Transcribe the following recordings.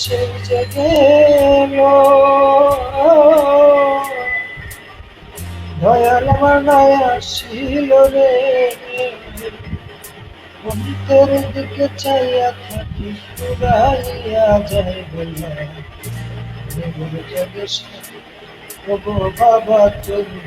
সেই আমার নয়া রে অন্তের দিকে চাইয়া থাকি ফুরাইয়া যায় বলা ওগো বাবা চলুন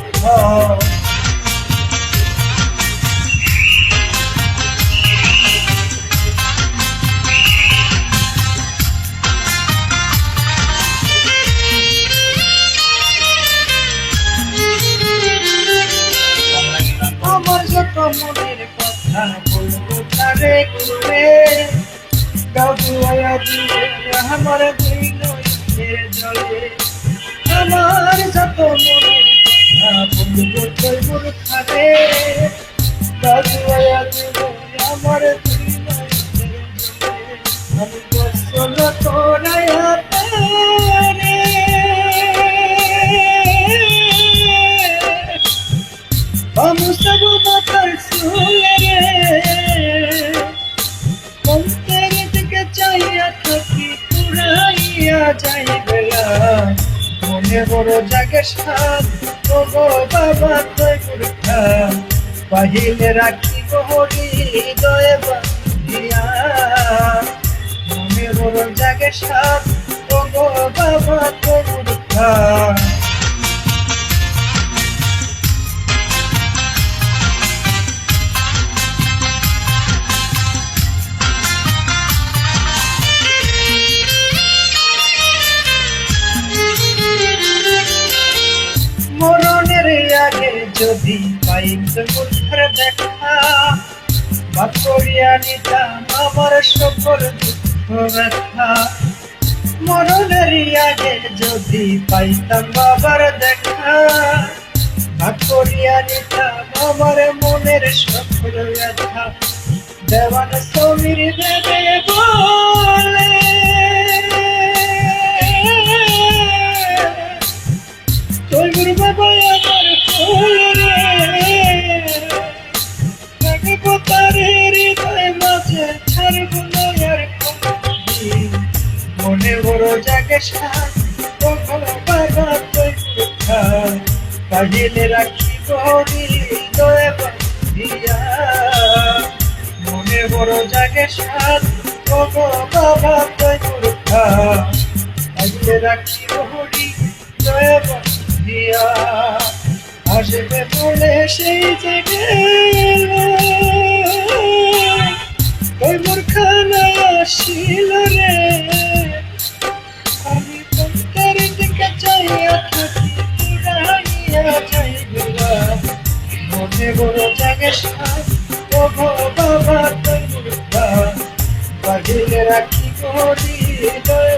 মনের আমার জলে। আমার যত মনের কথা বলব তোর খাবে গাও মনে বড় জাগে সাত ও গো বাবা তৈ মূর্খা বাহিলে রাখি মনে বড় জাগে সাত ও বাবা মরণের আগে যদি পাইত মূর্খের দেখা বা করিয়া নিতাম আমার সকল দুঃখ ব্যথা। মরণের আগে যদি পাইতাম বাবার দেখা, বা করিয়া নিতাম আমার মনের সকল ব্যথা। দেওয়ান সমীর দেবে মনে বড় জাগে কখনো কাহিলে রাখিব হৃদয় বান্ধিয়া মনে বড় জাগে সাথ কখনো বাবা তুই কোথা কাহিলে রাখিব বান্ধিয়া আসবে বলে সেই জায়গা ওই মূর্খানা আসিল রে। আমি পন্থার দিকে চাইয়া থাকি পুরাইয়া যাইবেলা মনে বড় জাগে সাথ ও বাবা তোর মূর্খা বাহিরে রাখি গরি হৃদয়